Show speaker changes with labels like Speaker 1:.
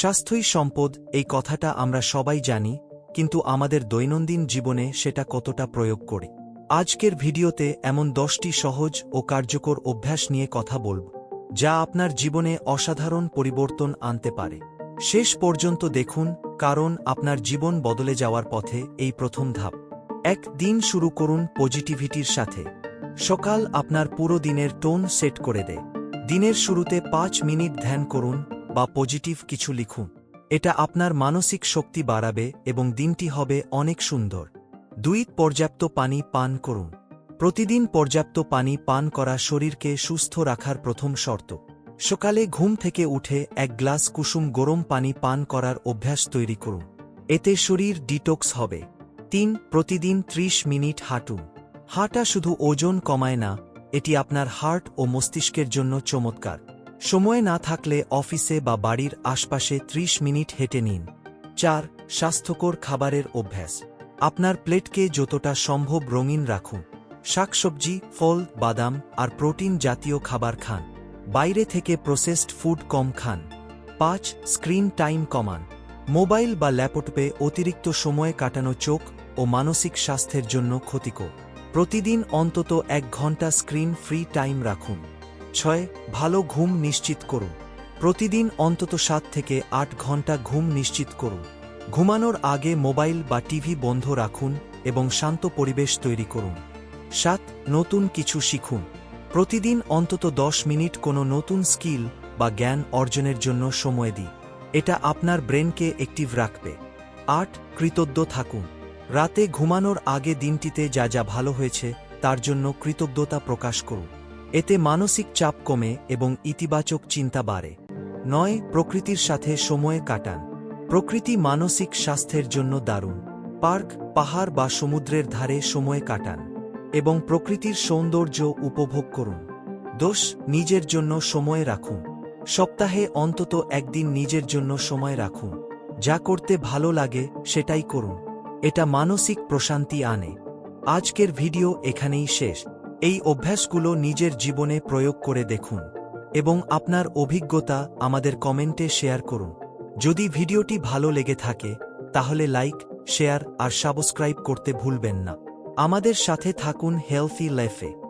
Speaker 1: স্বাস্থ্যই সম্পদ, এই কথাটা আমরা সবাই জানি, কিন্তু আমাদের দৈনন্দিন জীবনে সেটা কতটা প্রয়োগ করি। আজকের ভিডিওতে এমন দশটি সহজ ও কার্যকর অভ্যাস নিয়ে কথা বলব, যা আপনার জীবনে অসাধারণ পরিবর্তন আনতে পারে। শেষ পর্যন্ত দেখুন, কারণ আপনার জীবন বদলে যাওয়ার পথে এই প্রথম ধাপ। এক দিন শুরু করুন পজিটিভিটির সাথে। সকাল আপনার পুরো দিনের টোন সেট করে দেয়। দিনের শুরুতে পাঁচ মিনিট ধ্যান করুন বা পজিটিভ কিছু লিখুন। এটা আপনার মানসিক শক্তি বাড়াবে এবং দিনটি হবে অনেক সুন্দর। দুই, পর্যাপ্ত পানি পান করুন। প্রতিদিন পর্যাপ্ত পানি পান করা শরীরকে সুস্থ রাখার প্রথম শর্ত। সকালে ঘুম থেকে উঠে এক গ্লাস কুসুম গরম পানি পান করার অভ্যাস তৈরি করুন। এতে শরীর ডিটক্স হবে। তিন, প্রতিদিন ৩০ মিনিট হাঁটুন। হাঁটা শুধু ওজন কমায় না, এটি আপনার হার্ট ও মস্তিষ্কের জন্য চমৎকার। সময় না থাকলে অফিসে বা বাড়ির আশপাশে ৩০ মিনিট হেঁটে নিন। চার, স্বাস্থ্যকর খাবারের অভ্যাস। আপনার প্লেটকে যতটা সম্ভব রঙিন রাখুন। শাকসবজি, ফল, বাদাম আর প্রোটিন জাতীয় খাবার খান। বাইরে থেকে প্রসেসড ফুড কম খান। পাঁচ, স্ক্রিন টাইম কমান। মোবাইল বা ল্যাপটপে অতিরিক্ত সময় কাটানো চোখ ও মানসিক স্বাস্থ্যের জন্য ক্ষতিকর। প্রতিদিন অন্তত এক ঘণ্টা স্ক্রিন ফ্রি টাইম রাখুন। ছয় ভালো ঘুম নিশ্চিত করুন। প্রতিদিন অন্তত সাত থেকে আট ঘণ্টা ঘুম নিশ্চিত করুন। ঘুমানোর আগে মোবাইল বা টিভি বন্ধ রাখুন এবং শান্ত পরিবেশ তৈরি করুন। সাত, নতুন কিছু শিখুন। প্রতিদিন অন্তত দশ মিনিট কোনো নতুন স্কিল বা জ্ঞান অর্জনের জন্য সময় দিই এটা আপনার ব্রেনকে অ্যাক্টিভ রাখবে। আট, কৃতজ্ঞ থাকুন। রাতে ঘুমানোর আগে দিনটিতে যা যা ভালো হয়েছে তার জন্য কৃতজ্ঞতা প্রকাশ করুন। এতে মানসিক চাপ কমে এবং ইতিবাচক চিন্তা বাড়ে। নয়, প্রকৃতির সাথে সময় কাটান। প্রকৃতি মানসিক স্বাস্থ্যের জন্য দারুণ। পার্ক, পাহাড় বা সমুদ্রের ধারে সময় কাটান এবং প্রকৃতির সৌন্দর্য উপভোগ করুন। দোষ, নিজের জন্য সময় রাখুন। সপ্তাহে অন্তত একদিন নিজের জন্য সময় রাখুন। যা করতে ভালো লাগে, সেটাই করুন। এটা মানসিক প্রশান্তি আনে। আজকের ভিডিও এখানেই শেষ। এই অভ্যাসগুলো নিজের জীবনে প্রয়োগ করে দেখুন এবং আপনার অভিজ্ঞতা আমাদের কমেন্টে শেয়ার করুন। যদি ভিডিওটি ভালো লেগে থাকে, তাহলে লাইক, শেয়ার আর সাবস্ক্রাইব করতে ভুলবেন না। আমাদের সাথে থাকুন হেলথি লাইফে।